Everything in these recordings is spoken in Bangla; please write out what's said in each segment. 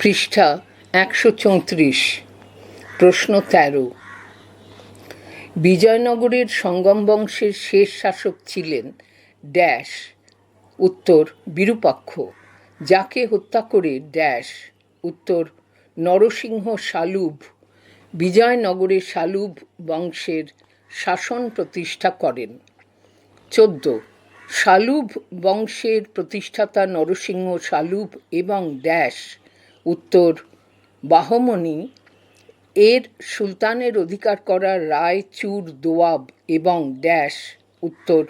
পৃষ্ঠা একশো চৌত্রিশ, প্রশ্ন তেরো। বিজয়নগরের সঙ্গম বংশের শেষ শাসক ছিলেন ড্যাশ, উত্তর বিরূপাক্ষ, যাকে হত্যা করে ড্যাশ, উত্তর নরসিংহ শালুভ বিজয়নগরে শালুভ বংশের শাসন প্রতিষ্ঠা করেন। চোদ্দ। শালুভ বংশের প্রতিষ্ঠাতা নরসিংহ শালুভ এবং ড্যাশ উত্তর বাহমনি এর সুলতানের অধিকার করা রায়, চুর, দোয়াব এবং ড্যাশ। উত্তর,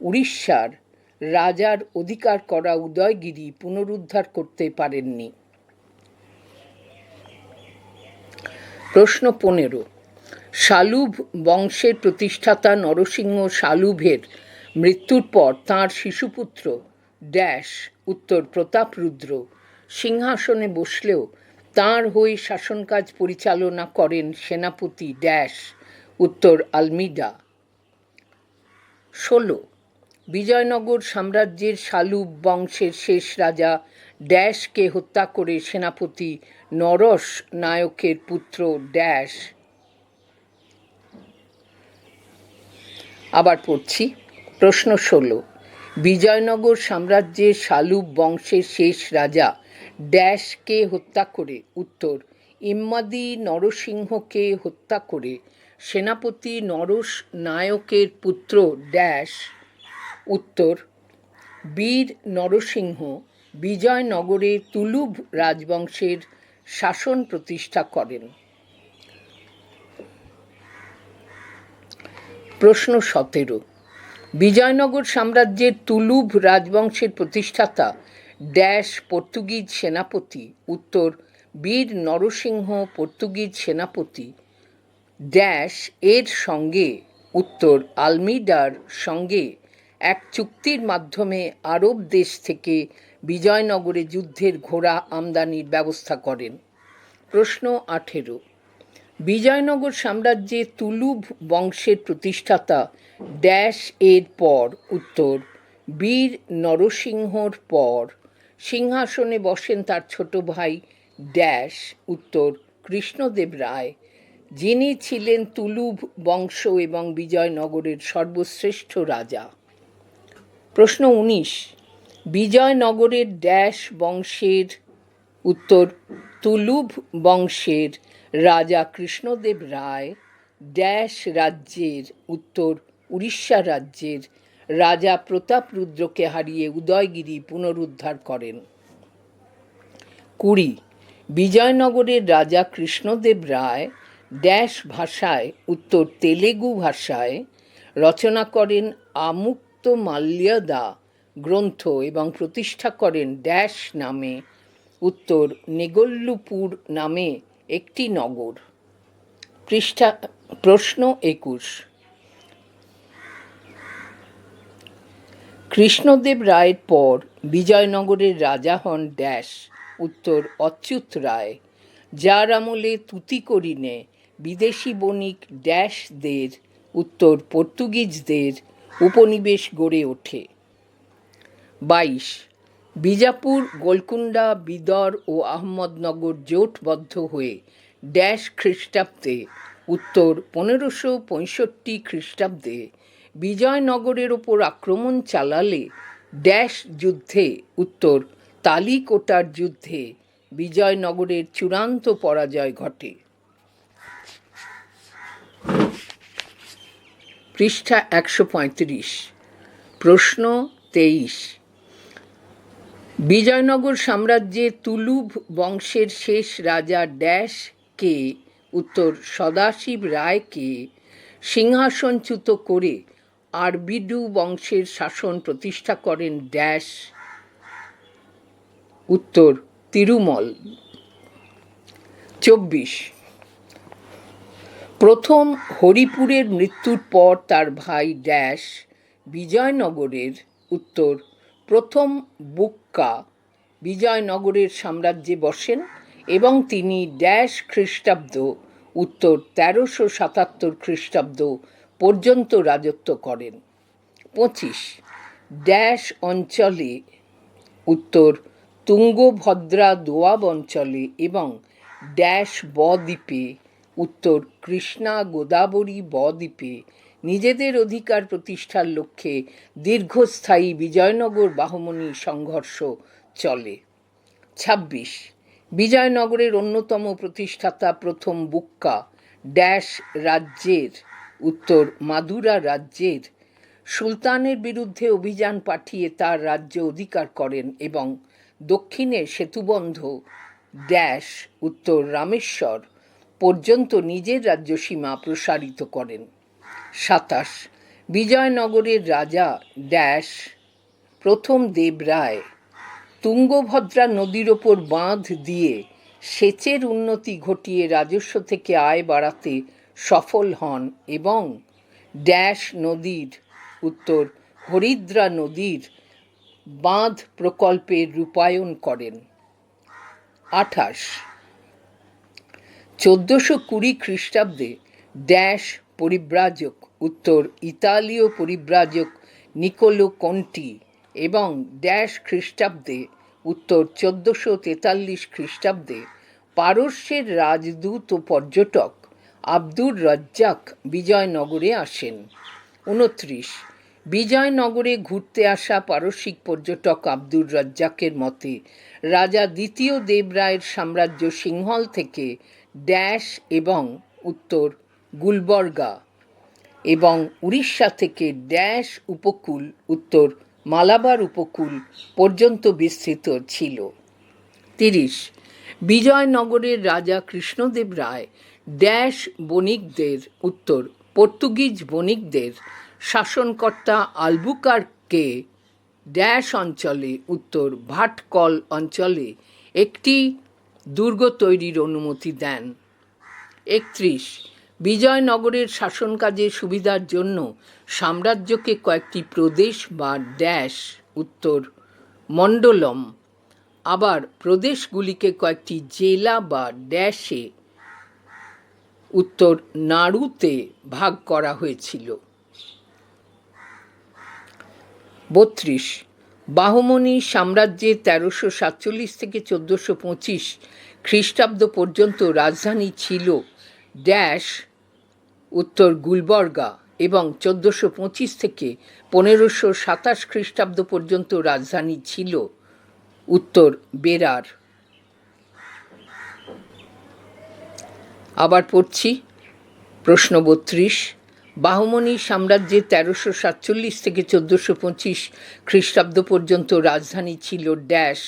উড়িষ্যার রাজার অধিকার করা উদয়গিরি পুনরুদ্ধার করতে পারেননি। প্রশ্ন পনেরো, শালুভ বংশের প্রতিষ্ঠাতা নরসিংহ শালুভের মৃত্যুর পর তাঁর শিশুপুত্র ড্যাশ, উত্তর, প্রতাপরুদ্র সিংহাসনে বসলেও তাঁর হয়ে শাসনকাজ পরিচালনা করেন সেনাপতি ড্যাশ, উত্তর আলমিডা। ষোলো, বিজয়নগর সাম্রাজ্যের শালুব বংশের শেষ রাজা ড্যাশকে হত্যা করে সেনাপতি নরস নায়কের পুত্র ড্যাশ। আবার পড়ছি, প্রশ্ন ষোলো, বিজয়নগর সাম্রাজ্যের শালুব বংশের শেষ রাজা ড্যাশকে হত্যা করে? উত্তর, ইম্মাদি নরসিংহকে হত্যা করে। সেনাপতি নরস নায়কের পুত্র ড্যাশ। উত্তর, বীর নরসিংহ বিজয়নগরে তুলুভ রাজবংশের শাসন প্রতিষ্ঠা করেন। প্রশ্ন সতেরো, বিজয়নগর সাম্রাজ্যের তুলুভ রাজবংশের প্রতিষ্ঠাতা ড্যাশ পর্তুগিজ সেনাপতি, উত্তর বীর নরসিংহ পর্তুগিজ সেনাপতি, ড্যাশ এর সঙ্গে, উত্তর আলমিডার সঙ্গে এক চুক্তির মাধ্যমে আরব দেশ থেকে বিজয়নগরে যুদ্ধের ঘোড়া আমদানির ব্যবস্থা করেন। প্রশ্ন আঠেরো। বিজয়নগর সাম্রাজ্যে তুলুভ বংশের প্রতিষ্ঠাতা ড্যাশ এর পর, উত্তর বীর নরসিংহর পর সিংহাসনে বসেন তার ছোট ভাই ড্যাশ, উত্তর কৃষ্ণদেব রায়। যিনি ছিলেন তুলুভ বংশ এবং বিজয়নগরের সর্বশ্রেষ্ঠ রাজা। প্রশ্ন উনিশ, বিজয়নগরের ড্যাশ বংশের, উত্তর তুলুভ বংশের রাজা কৃষ্ণদেব রায়, ড্যাশ রাজ্যের, উত্তর উড়িষ্যা রাজ্যের রাজা প্রতাপরুদ্রকে হারিয়ে উদয়গিরি পুনরুদ্ধার করেন। কুড়ি, বিজয়নগরের রাজা কৃষ্ণদেব রায় ড্যাশ ভাষায়, উত্তর তেলেগু ভাষায় রচনা করেন আমুক্ত মাল্যদা গ্রন্থ এবং প্রতিষ্ঠা করেন ড্যাশ নামে, উত্তর নেগল্লুপুর নামে একটি নগর। পৃষ্ঠা, প্রশ্ন একুশ কৃষ্ণদেব রায়ের পর বিজয়নগরের রাজা হন ড্যাশ, উত্তর অচ্যুত রায়। যার আমলে তুতিকরিনে বিদেশি বণিক ড্যাশদের, উত্তর পর্তুগিজদের উপনিবেশ গড়ে ওঠে। বাইশ, বিজাপুর গোলকুন্ডা বিদর ও আহমদনগর জোটবদ্ধ হয়ে ড্যাশ খ্রিস্টাব্দে, উত্তর পনেরোশো পঁয়ষট্টি খ্রিস্টাব্দে বিজয়নগরের ওপর আক্রমণ চালালে ড্যাশ যুদ্ধে উত্তর, তালিকোটার যুদ্ধে বিজয়নগরের চূড়ান্ত পরাজয় ঘটে। পৃষ্ঠা একশো পঁয়ত্রিশ। প্রশ্ন তেইশ। বিজয়নগর সাম্রাজ্যে তুলুভ বংশের শেষ রাজা ড্যাশ কে উত্তর সদাশিব রায়কে, সিংহাসনচ্যুত করে আরবিডু বংশের শাসন প্রতিষ্ঠা করেন ড্যাশ। উত্তর, তিরুমল। চব্বিশ। প্রথম হরিপুরের মৃত্যুর পর তার ভাই ড্যাশ বিজয়নগরের, উত্তর, প্রথম বুক্কা বিজয়নগরের সাম্রাজ্যে বসেন এবং তিনি ড্যাশ খ্রিস্টাব্দ, উত্তর, তেরোশো সাতাত্তর খ্রিস্টাব্দ পর্যন্ত রাজত্ব করেন। পঁচিশ, ড্যাশ অঞ্চলে উত্তর তুঙ্গভদ্রা দোয়াব অঞ্চলে এবং ড্যাশ বদ্বীপে উত্তর কৃষ্ণা গোদাবরী বদ্বীপে নিজেদের অধিকার প্রতিষ্ঠার লক্ষ্যে দীর্ঘস্থায়ী বিজয়নগর বাহমনি সংঘর্ষ চলে। ছাব্বিশ, বিজয়নগরের অন্যতম প্রতিষ্ঠাতা প্রথম বুক্কা, ড্যাশ রাজ্যের উত্তর মাদুরা রাজ্যের সুলতানের বিরুদ্ধে অভিযান পাঠিয়ে তার রাজ্য অধিকার করেন এবং দক্ষিণে সেতুবন্ধ ড্যাশ উত্তর রামেশ্বর পর্যন্ত নিজের রাজ্যসীমা প্রসারিত করেন। সাতাশ, বিজয়নগরের রাজা ড্যাশ প্রথম দেব রায় তুঙ্গভদ্রা নদীর ওপর বাঁধ দিয়ে সেচের উন্নতি ঘটিয়ে রাজস্ব থেকে আয় বাড়াতে সফল হন এবং ড্যাশ নদীর উত্তর হরিদ্রা নদীর বাঁধ প্রকল্পের রূপায়ণ করেন। আঠাশ। চোদ্দোশো কুড়ি খ্রিস্টাব্দে ড্যাশ পরিব্রাজক, উত্তর ইতালীয় পরিব্রাজক নিকোলো কন্টি এবং ড্যাশ খ্রিস্টাব্দে, উত্তর চোদ্দোশো তেতাল্লিশ খ্রিস্টাব্দে পারস্যের রাজদূত ও পর্যটক আব্দুর রজ্জাক বিজয়নগরে আসেন। উনত্রিশ, বিজয়নগরে ঘুরতে আসা পারসিক পর্যটক আব্দুর রজ্জাকের মতে, রাজা দ্বিতীয় দেবরায়ের সাম্রাজ্য সিংহল থেকে ড্যাশ এবং উত্তর গুলবর্গা এবং উড়িষ্যা থেকে ড্যাশ উপকূল, উত্তর মালাবার উপকূল পর্যন্ত বিস্তৃত ছিল। তিরিশ, বিজয়নগরের রাজা কৃষ্ণদেব রায় ড্যাশ বণিকদের, উত্তর, পর্তুগিজ বণিকদের শাসনকর্তা আলবুকারকে ড্যাশ অঞ্চলে, উত্তর ভাটকল অঞ্চলে একটি দুর্গ তৈরির অনুমতি দেন। একত্রিশ, বিজয়নগরের শাসন কাজে সুবিধার জন্য সাম্রাজ্যকে কয়েকটি প্রদেশ বা ড্যাশ উত্তর মণ্ডলম, আবার প্রদেশগুলিকে কয়েকটি জেলা বা ড্যাশে উত্তর নাড়ুতে ভাগ করা হয়েছিল। বত্রিশ, বাহমনি সাম্রাজ্যের তেরোশো সাতচল্লিশ থেকে চোদ্দোশো পঁচিশ খ্রিস্টাব্দ পর্যন্ত রাজধানী ছিল ড্যাশ, উত্তর গুলবর্গা এবং চোদ্দোশো পঁচিশ থেকে পনেরোশো সাতাশ খ্রিস্টাব্দ পর্যন্ত রাজধানী ছিল উত্তর বেরার। আবার পড়ছি। প্রশ্ন বত্রিশ। বাহমনি সাম্রাজ্যের তেরোশো সাতচল্লিশ থেকে চোদ্দোশো পঁচিশ খ্রিস্টাব্দ পর্যন্ত রাজধানী ছিল ড্যাশ,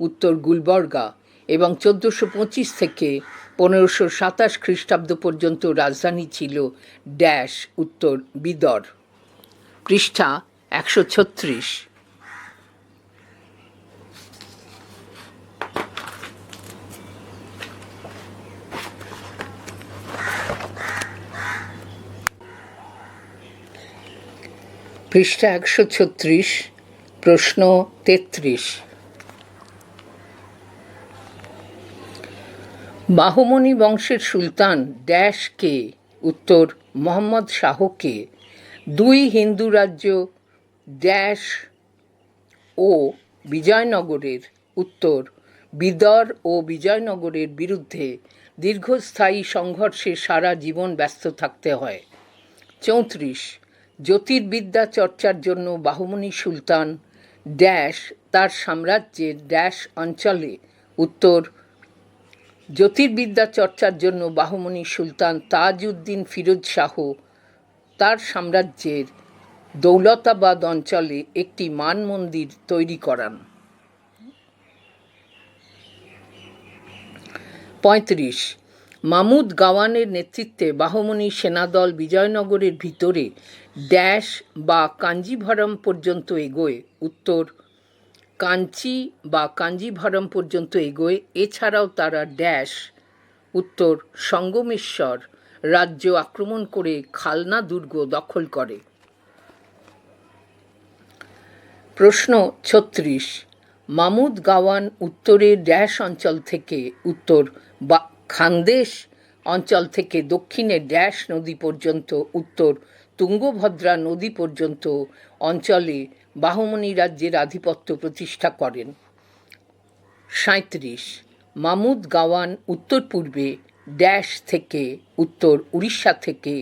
উত্তর গুলবর্গা এবং চোদ্দোশো পঁচিশ থেকে পনেরোশো সাতাশ খ্রিস্টাব্দ পর্যন্ত রাজধানী ছিল ড্যাশ, উত্তর বিদর। পৃষ্ঠা একশো ছত্রিশ। পৃষ্ঠা একশো ছত্রিশ, প্রশ্ন তেত্রিশ। বাহমনি বংশের সুলতান ড্যাশ কে? উত্তর, মোহাম্মদ শাহকে দুই হিন্দু রাজ্য ড্যাশ ও বিজয়নগরের উত্তর, বিদর ও বিজয়নগরের বিরুদ্ধে দীর্ঘস্থায়ী সংঘর্ষে সারা জীবন ব্যস্ত থাকতে হয়। চৌত্রিশ জ্যোতির্বিদ্যা চর্চার জন্য বাহুমনি সুলতান ড্যাশ তার সাম্রাজ্যের ড্যাশ অঞ্চলে। উত্তর, জ্যোতির্বিদ্যা চর্চার জন্য বাহুমনি সুলতান তাজউদ্দিন ফিরোজ শাহ তার সাম্রাজ্যের দৌলতাবাদ অঞ্চলে একটি মান মন্দির তৈরি করান। পঁয়ত্রিশ, মামুদ গাওয়ানের নেতৃত্বে বাহমনি সেনাদল বিজয়নগরের ভিতরে ড্যাশ বা কাঞ্জিভরম পর্যন্ত এগোয়। উত্তর, কাঞ্চি বা কাঞ্জিভরম পর্যন্ত এগোয়। এছাড়াও তারা ড্যাশ। উত্তর, সঙ্গমেশ্বর রাজ্য আক্রমণ করে খালনা দুর্গ দখল করে। প্রশ্ন ছত্রিশ, মামুদ গাওয়ান উত্তরের ড্যাশ অঞ্চল থেকে উত্তর বা খানদেশ অঞ্চল থেকে দক্ষিণে ড্যাশ নদী পর্যন্ত উত্তর তুঙ্গভদ্রা নদী পর্যন্ত অঞ্চলে বাহমনি রাজ্যের আধিপত্য প্রতিষ্ঠা করেন। সাঁত্রিশ মামুদ গাওয়ান উত্তর পূর্বে ড্যাশ থেকে উত্তর উড়িষ্যা থেকে,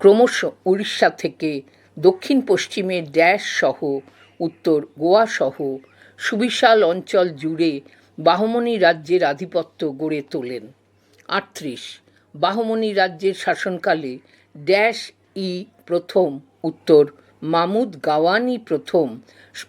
ক্রমশ উড়িষ্যা থেকে দক্ষিণ পশ্চিমে ড্যাশ সহ উত্তর গোয়া সহ সুবিশাল অঞ্চল জুড়ে বাহমনি রাজ্যের আধিপত্য গড়ে তোলেন। আটত্রিশ বাহমনি রাজ্যের শাসনকালে ড্যাশ ই প্রথম, উত্তর, মামুদ গাওয়ানি প্রথম,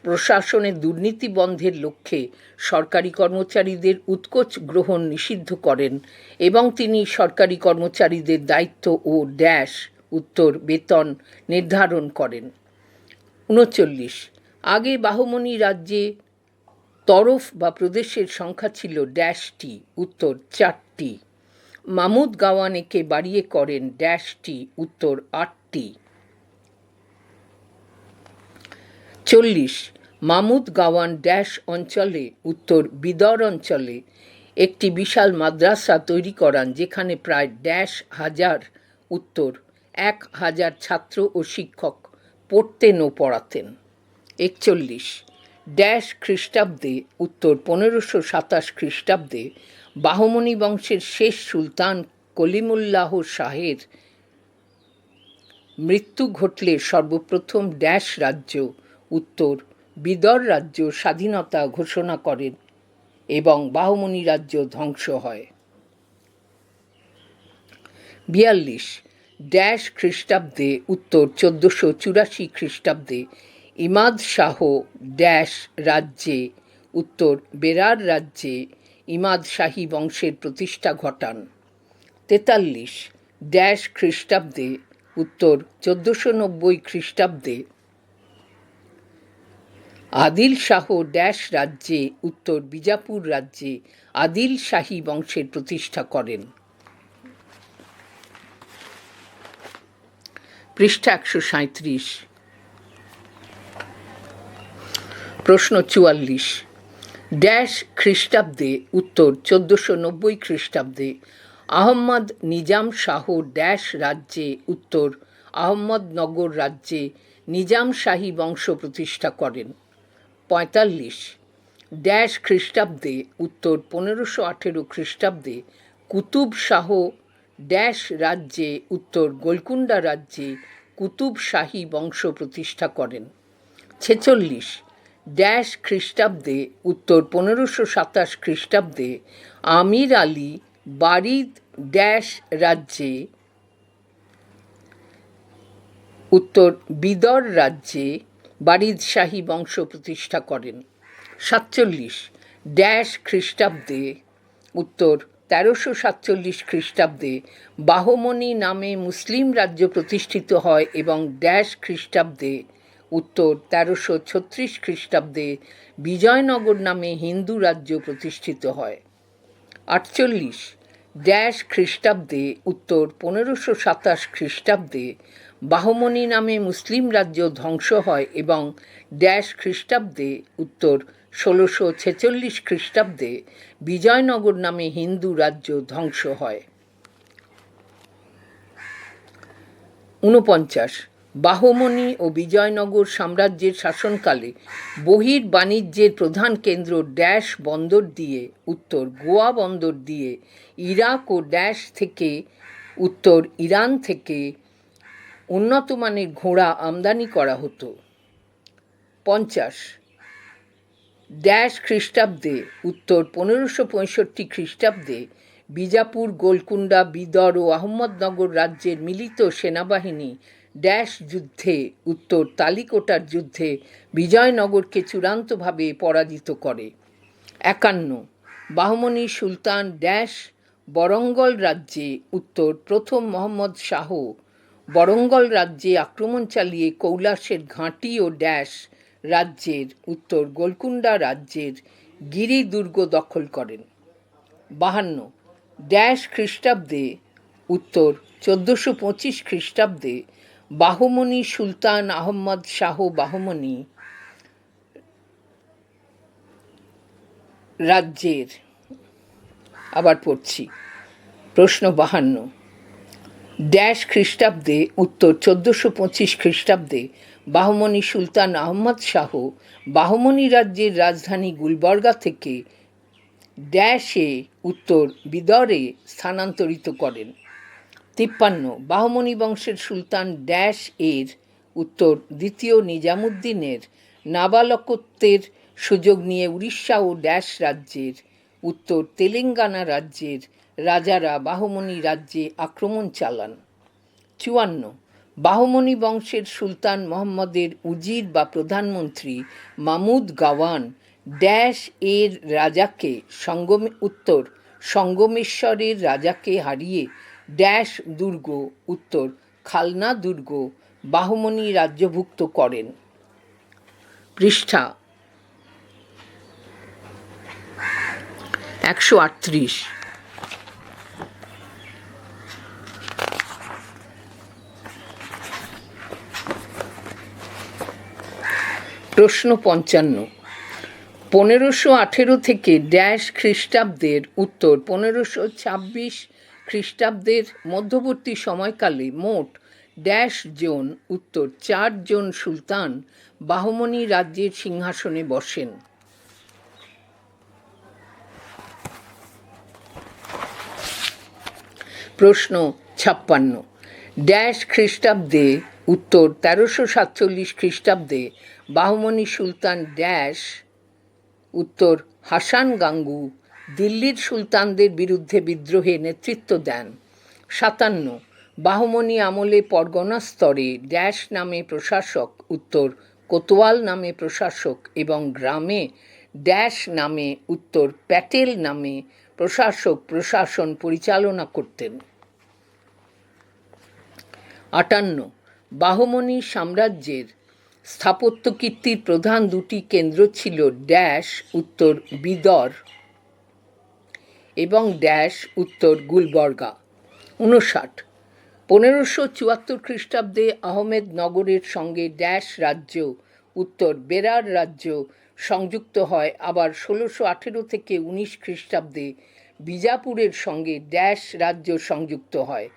প্রশাসনে দুর্নীতি বন্ধের লক্ষ্যে সরকারি কর্মচারীদের উৎকোচ গ্রহণ নিষিদ্ধ করেন এবং তিনি সরকারি কর্মচারীদের দায়িত্ব ও ড্যাশ, উত্তর, বেতন নির্ধারণ করেন। উনচল্লিশ, আগে বাহমনি রাজ্যে তরফ বা প্রদেশের সংখ্যা ছিল ড্যাশটি, উত্তর, চারটি। মামুদ গাওয়ান একে বাড়িয়ে করেন ড্যাশটি, উত্তর আটটি। চল্লিশ, মামুদ গাওয়ান ড্যাশ অঞ্চলে, উত্তর বিদর অঞ্চলে একটি বিশাল মাদ্রাসা তৈরি করান, যেখানে প্রায় ড্যাশ হাজার, উত্তর এক হাজার ছাত্র ও শিক্ষক পড়তেন ও পড়াতেন। একচল্লিশ, ড্যাশ খ্রিস্টাব্দে, উত্তর পনেরোশো সাতাশ খ্রিস্টাব্দে বাহমনি বংশের শেষ সুলতান কলিমুল্লাহ শাহের মৃত্যু ঘটলে সর্বপ্রথম ড্যাশ রাজ্য, উত্তর বিদর রাজ্য স্বাধীনতা ঘোষণা করেন এবং বাহমনি রাজ্য ধ্বংস হয়। বিয়াল্লিশ, ড্যাশ খ্রিস্টাব্দে, উত্তর চোদ্দোশো চুরাশি খ্রিস্টাব্দে ইমাদ শাহ ড্যাশ রাজ্যে, উত্তর বেরার রাজ্যে ইমাদ শাহী বংশের প্রতিষ্ঠা ঘটান। তেতাল্লিশ ড্যাশ খ্রিস্টাব্দে, উত্তর চোদ্দোশো নব্বই খ্রিস্টাব্দে। আদিল শাহ ড্যাশ রাজ্যে, উত্তর বিজাপুর রাজ্যে আদিল শাহী বংশের প্রতিষ্ঠা করেন। পৃষ্ঠা একশো সাঁত্রিশ প্রশ্ন চুয়াল্লিশ। ড্যাশ খ্রিস্টাব্দে, উত্তর চোদ্দোশো নব্বই খ্রিস্টাব্দে, আহম্মদ নিজাম শাহ ড্যাশ রাজ্যে, উত্তর আহম্মদনগর রাজ্যে নিজাম শাহী বংশ প্রতিষ্ঠা করেন। পঁয়তাল্লিশ, ড্যাশ খ্রিস্টাব্দে, উত্তর পনেরোশো আঠেরো খ্রিস্টাব্দে, কুতুব শাহ ড্যাশ রাজ্যে, উত্তর গোলকুন্ডা রাজ্যে কুতুব শাহী বংশ প্রতিষ্ঠা করেন। ছেচল্লিশ ড্যাশ খ্রিস্টাব্দে, উত্তর পনেরোশো সাতাশ খ্রিস্টাব্দে, আমির আলী বারিদ ড্যাশ রাজ্যে, উত্তর বিদর রাজ্যে বারিদ শাহী বংশ প্রতিষ্ঠা করেন। সাতচল্লিশ, ড্যাশ খ্রিস্টাব্দে, উত্তর তেরোশো সাতচল্লিশ খ্রিস্টাব্দে বাহমনি নামে মুসলিম রাজ্য প্রতিষ্ঠিত হয় এবং ড্যাশ খ্রিস্টাব্দে উত্তর তেরোশো ছত্রিশ খ্রিস্টাব্দে বিজয়নগর নামে হিন্দু রাজ্য প্রতিষ্ঠিত হয়। আটচল্লিশ, ড্যাশ খ্রিস্টাব্দে, উত্তর পনেরোশো সাতাশ খ্রিস্টাব্দে বাহমনি নামে মুসলিম রাজ্য ধ্বংস হয় এবং ড্যাশ খ্রিস্টাব্দে, উত্তর ষোলোশো ছেচল্লিশ খ্রিস্টাব্দে বিজয়নগর নামে হিন্দু রাজ্য ধ্বংস হয়। ঊনপঞ্চাশ বাহমনি ও বিজয়নগর সাম্রাজ্যের শাসনকালে বহির বাণিজ্যের প্রধান কেন্দ্র ড্যাশ বন্দর দিয়ে উত্তর গোয়া বন্দর দিয়ে ইরাক ও ড্যাশ থেকে উত্তর ইরান থেকে উন্নত মানের ঘোড়া আমদানি করা হতো। পঞ্চাশ ড্যাশ খ্রিস্টাব্দে, উত্তর পনেরোশো পঁয়ষট্টি খ্রিস্টাব্দে বিজাপুর গোলকুন্ডা বিদর ও আহমদনগর রাজ্যের মিলিত সেনাবাহিনী ড্যাশ যুদ্ধে, উত্তর তালিকোটার যুদ্ধে বিজয়নগরকে চূড়ান্তভাবে পরাজিত করে। একান্ন, বাহমনি সুলতান ড্যাশ বরঙ্গল রাজ্যে, উত্তর প্রথম মোহাম্মদ শাহ বরঙ্গল রাজ্যে আক্রমণ চালিয়ে কৈলাসের ঘাঁটি ও ড্যাশ রাজ্যের, উত্তর গোলকুন্ডা রাজ্যের গিরি দুর্গ দখল করেন। বাহান্ন, ড্যাশ খ্রিস্টাব্দে, উত্তর চোদ্দোশো পঁচিশ খ্রিস্টাব্দে বাহমনি সুলতান আহম্মদ শাহ বাহমনি রাজ্যের, আবার পড়ছি, প্রশ্ন বাহান্ন। ড্যাশ খ্রিস্টাব্দে, উত্তর চোদ্দোশো পঁচিশ খ্রিস্টাব্দে বাহমনি সুলতান আহমদ শাহ বাহমনি রাজ্যের রাজধানী গুলবর্গা থেকে ড্যাশে উত্তর বিদরে স্থানান্তরিত করেন। তিপ্পান্ন বাহমনি বংশের সুলতান ড্যাশ এর উত্তর, দ্বিতীয় নিজামুদ্দিনের নাবালকত্বের সুযোগ নিয়ে উড়িষ্যা ও ড্যাশ রাজ্যের উত্তর, তেলেঙ্গানা রাজ্যের রাজারা বাহমনি রাজ্যে আক্রমণ চালান। চুয়ান্ন বাহমনি বংশের সুলতান মোহাম্মদের উজির বা প্রধানমন্ত্রী মামুদ গাওয়ান ড্যাশ এর রাজাকে সঙ্গম, উত্তর, সঙ্গমেশ্বরের রাজাকে হারিয়ে ড্যাশ দুর্গ, উত্তর, খালনা দুর্গ বাহমনি রাজ্যভুক্ত করেন। পৃষ্ঠা একশো আটত্রিশ। প্রশ্ন পঞ্চান্ন। পনেরোশো আঠেরো থেকে ড্যাশ খ্রিস্টাব্দের উত্তর, পনেরোশো ছাব্বিশ খ্রিস্টাব্দের মধ্যবর্তী সময়কালে মোট ড্যাশ জোন, উত্তর চার চারজন সুলতান বাহমনি রাজ্যের সিংহাসনে বসেন। প্রশ্ন ছাপ্পান্ন। ড্যাশ খ্রিস্টাব্দে, উত্তর তেরোশো সাতচল্লিশ খ্রিস্টাব্দে বাহমনি সুলতান ড্যাশ, উত্তর হাসান গাঙ্গু দিল্লির সুলতানদের বিরুদ্ধে বিদ্রোহে নেতৃত্ব দেন। সাতান্ন, বাহমনি আমলে পরগনা স্তরে ড্যাশ নামে প্রশাসক, উত্তর কোতোয়াল নামে প্রশাসক এবং গ্রামে ড্যাশ নামে, উত্তর প্যাটেল নামে প্রশাসক প্রশাসন পরিচালনা করতেন। আটান্ন, বাহমনি সাম্রাজ্যের স্থাপত্যকীর্তির প্রধান দুটি কেন্দ্র ছিল ড্যাশ, উত্তর বিদর এবং ড্যাশ উত্তর গুলবর্গা। উনষাট পনেরোশো চুয়াত্তর খ্রিস্টাব্দে আহমেদনগরের সঙ্গে ড্যাশ রাজ্য, উত্তর বেরার রাজ্য সংযুক্ত হয়। আবার ষোলোশো আঠেরো থেকে উনিশ খ্রিস্টাব্দে বিজাপুরের সঙ্গে ড্যাশ রাজ্য সংযুক্ত হয়।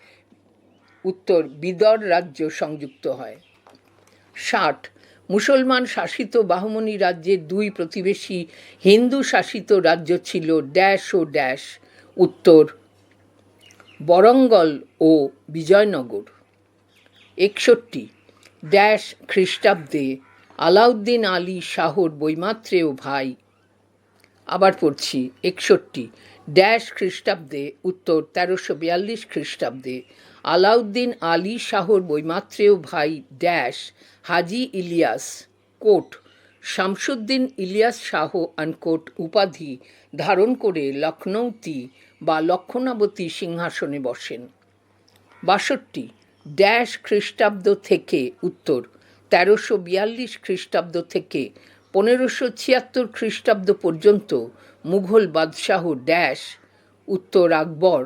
উত্তর বিদর রাজ্য সংযুক্ত হয়। ষাট। মুসলমান শাসিত বাহমনি রাজ্যের দুই প্রতিবেশী হিন্দু শাসিত রাজ্য ছিল ড্যাশ ও ড্যাশ, উত্তর বরঙ্গল ও বিজয়নগর। একষট্টি, ড্যাশ খ্রিস্টাব্দে আলাউদ্দিন আলী শাহর বৈমাত্রেয় ভাই। আবার পড়ছি, একষট্টি, ড্যাশ খ্রিস্টাব্দে, উত্তর তেরোশো বিয়াল্লিশ খ্রিস্টাব্দে আলাউদ্দিন আলী শাহর বৈমাত্রেয় ভাই dash Haji Ilyas, quote, Shamsuddin Ilyas Shah unquote উপাধি ধারণ করে লখনৌতি বা লক্ষণাবতী সিংহাসনে বসেন। বাষট্টি, ড্যাশ খ্রিস্টাব্দ থেকে উত্তর, তেরোশো বিয়াল্লিশ খ্রিস্টাব্দ থেকে পনেরোশো ছিয়াত্তর খ্রিস্টাব্দ পর্যন্ত মুঘল বাদশাহ ড্যাশ, উত্তর আকবর,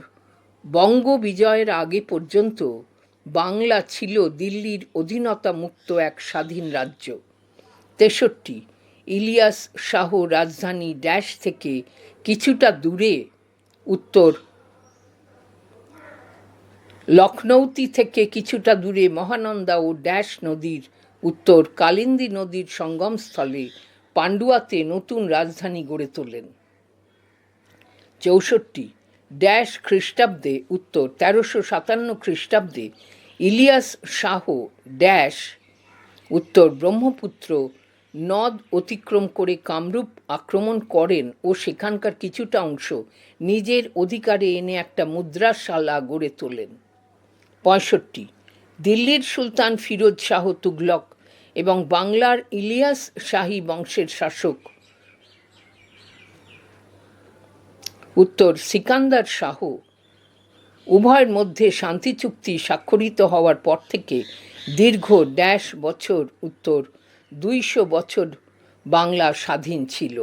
বঙ্গ বিজয়ের আগে পর্যন্ত বাংলা ছিল দিল্লির অধীনতা মুক্ত এক স্বাধীন রাজ্য। তেষট্টি, ইলিয়াস শাহ রাজধানী ড্যাশ থেকে কিছুটা দূরে উত্তর লখনৌতি থেকে কিছুটা দূরে মহানন্দা ও ড্যাশ নদীর উত্তর কালিন্দী নদীর সঙ্গমস্থলে পান্ডুয়াতে নতুন রাজধানী গড়ে তোলেন। চৌষট্টি, ড্যাশ খ্রিস্টাব্দে, উত্তর তেরোশো সাতান্ন খ্রিস্টাব্দে ইলিয়াস শাহ ড্যাশ, উত্তর ব্রহ্মপুত্র, নদ অতিক্রম করে কামরূপ আক্রমণ করেন ও সেখানকার কিছুটা অংশ নিজের অধিকারে এনে একটা মুদ্রাশালা গড়ে তোলেন। পঁয়ষট্টি, দিল্লির সুলতান ফিরোজ শাহ তুগলক এবং বাংলার ইলিয়াস শাহী বংশের শাসক। উত্তর সিকান্দার শাহ উভয়ের মধ্যে শান্তি চুক্তি স্বাক্ষরিত হওয়ার পর থেকে দীর্ঘ ড্যাশ বছর উত্তর দুইশো বছর বাংলা স্বাধীন ছিল।